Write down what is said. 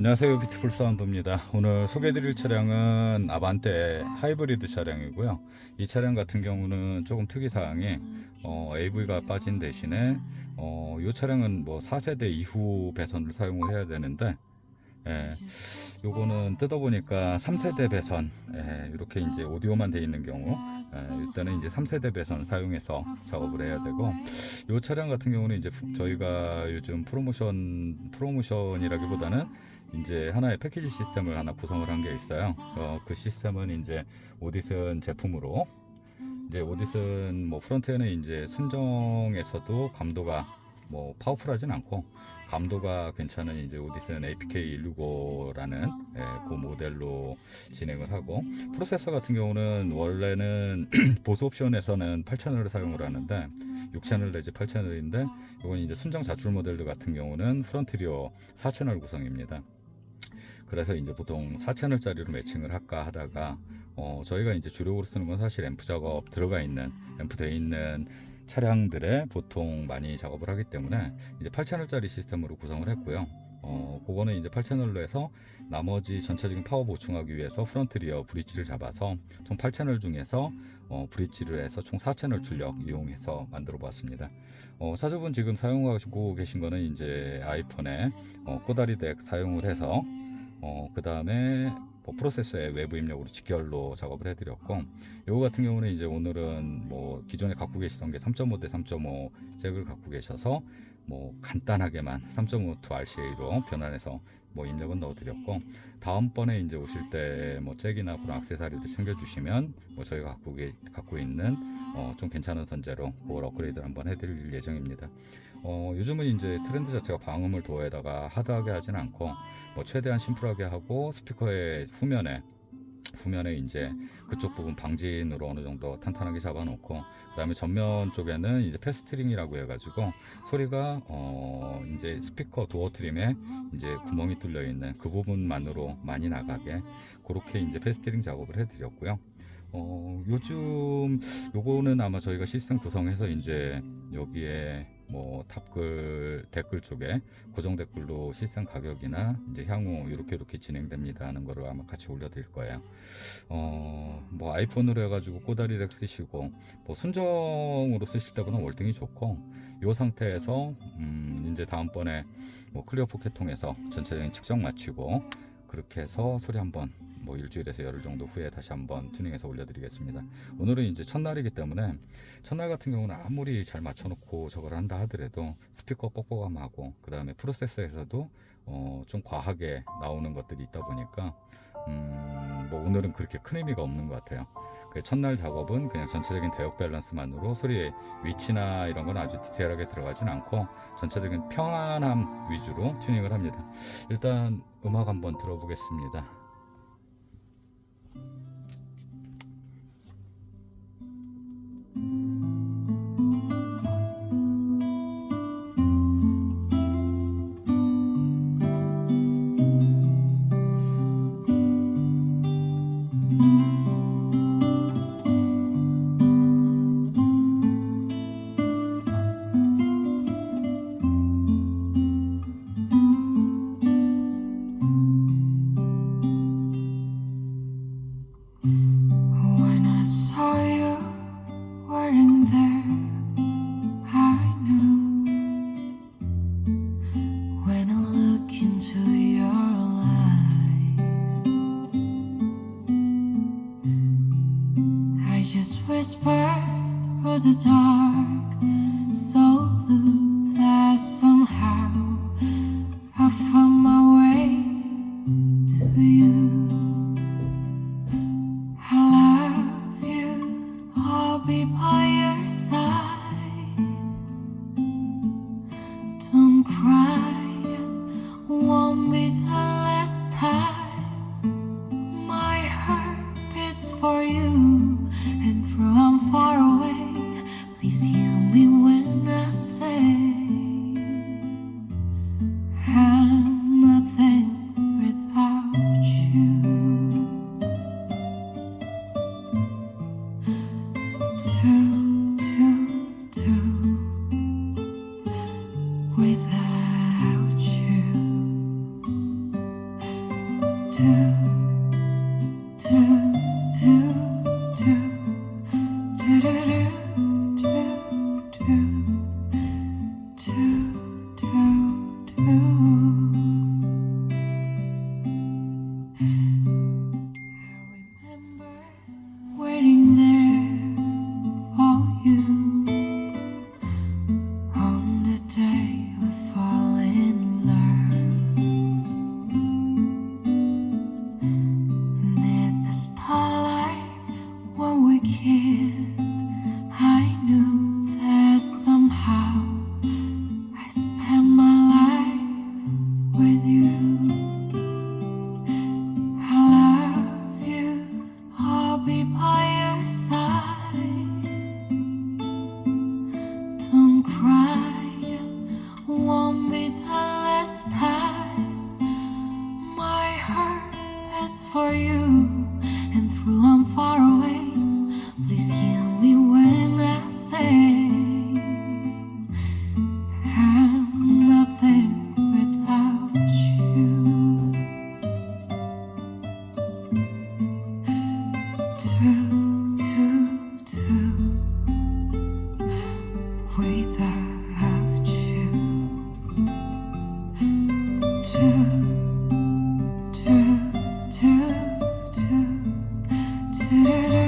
안녕하세요. 뷰티풀 사운드입니다. 오늘 소개해드릴 차량은 아반떼 하이브리드 차량이고요. 이 차량 같은 경우는 조금 특이사항이 어, AV가 빠진 대신에 어, 이 차량은 뭐 4세대 이후 배선을 사용을 해야 되는데 예, 요거는 뜯어보니까 3세대 배선. 예, 이렇게 이제 오디오만 돼 있는 경우 예, 일단은 이제 3세대 배선 사용해서 작업을 해야 되고 이 차량 같은 경우는 이제 저희가 요즘 프로모션 프로모션이라기보다는 이제 하나의 패키지 시스템을 하나 구성을 한 게 있어요. 어, 그 시스템은 이제 오디슨 제품으로 이제 오디슨 뭐 프론트에는 이제 순정에서도 감도가 뭐 파워풀하진 않고 감도가 괜찮은 이제 오디슨 APK 165라는 예, 그 모델로 진행을 하고 프로세서 같은 경우는 원래는 보수 옵션에서는 8채널을 사용을 하는데 6채널 내지 8채널인데 이건 이제 순정 자출 모델들 같은 경우는 프론트리어 4채널 구성입니다. 그래서 이제 보통 4채널짜리로 매칭을 할까 하다가 어, 저희가 이제 주력으로 쓰는 건 사실 앰프 작업 들어가 있는 앰프 돼 있는 차량들에 보통 많이 작업을 하기 때문에 이제 8채널짜리 시스템으로 구성을 했고요. 어, 그거는 이제 8채널로 해서 나머지 전체적인 파워 보충하기 위해서 프론트 리어 브릿지를 잡아서 총 8채널 중에서 어, 브릿지를 해서 총 4채널 출력 이용해서 만들어 보았습니다. 어, 사주분 지금 사용하고 계신 거는 이제 아이폰에 어, 꼬다리 덱 사용을 해서 어, 그 다음에 뭐 프로세서의 외부 입력으로 직결로 작업을 해드렸고 요거 같은 경우는 이제 오늘은 뭐 기존에 갖고 계시던 게 3.5 대 3.5 잭을 갖고 계셔서 뭐 간단하게만 3.5 to RCA로 변환해서 뭐 입력은 넣어드렸고 다음번에 이제 오실 때 뭐 잭이나 그런 액세서리도 챙겨주시면 뭐 저희가 갖고, 계, 갖고 있는 어, 좀 괜찮은 선재로 그걸 업그레이드를 한번 해드릴 예정입니다. 어, 요즘은 이제 트렌드 자체가 방음을 도어에다가 하드하게 하진 않고 뭐 최대한 심플하게 하고 스피커의 후면에 후면에 이제 그쪽 부분 방진으로 어느 정도 탄탄하게 잡아놓고 그다음에 전면 쪽에는 이제 패스트링이라고 해가지고 소리가 어 이제 스피커 도어 트림에 이제 구멍이 뚫려 있는 그 부분만으로 많이 나가게 그렇게 이제 패스트링 작업을 해드렸고요. 어 요즘 요거는 아마 저희가 시스템 구성해서 이제 여기에 뭐 답글 댓글 쪽에 고정 댓글로 시스템 가격이나 이제 향후 이렇게 이렇게 진행됩니다 하는 거를 아마 같이 올려드릴 거예요. 어뭐 아이폰으로 해가지고 꼬다리 덱 쓰시고 뭐 순정으로 쓰실 때보다 월등히 좋고 이 상태에서 음 이제 다음번에 뭐 클리어 포켓 통해서 전체적인 측정 마치고 그렇게 해서 소리 한번 뭐 일주일에서 열흘 정도 후에 다시 한번 튜닝해서 올려드리겠습니다. 오늘은 이제 첫날이기 때문에 첫날 같은 경우는 아무리 잘 맞춰놓고 저걸 한다 하더라도 스피커 뻑뻑함하고 그 다음에 프로세서에서도 어, 좀 과하게 나오는 것들이 있다 보니까 음, 뭐 오늘은 그렇게 큰 의미가 없는 것 같아요. 그 첫날 작업은 그냥 전체적인 대역 밸런스만으로 소리의 위치나 이런 건 아주 디테일하게 들어가진 않고 전체적인 평안함 위주로 튜닝을 합니다. 일단 음악 한번 들어보겠습니다. I just whispered through the dark, so blue that somehow I found my way to you. I love you. I'll be by your side. Don't cry. with you. I love you. I'll be by your side. Don't cry. It won't be the last time. My heart is for you, and through I'm far away. Do-do-do.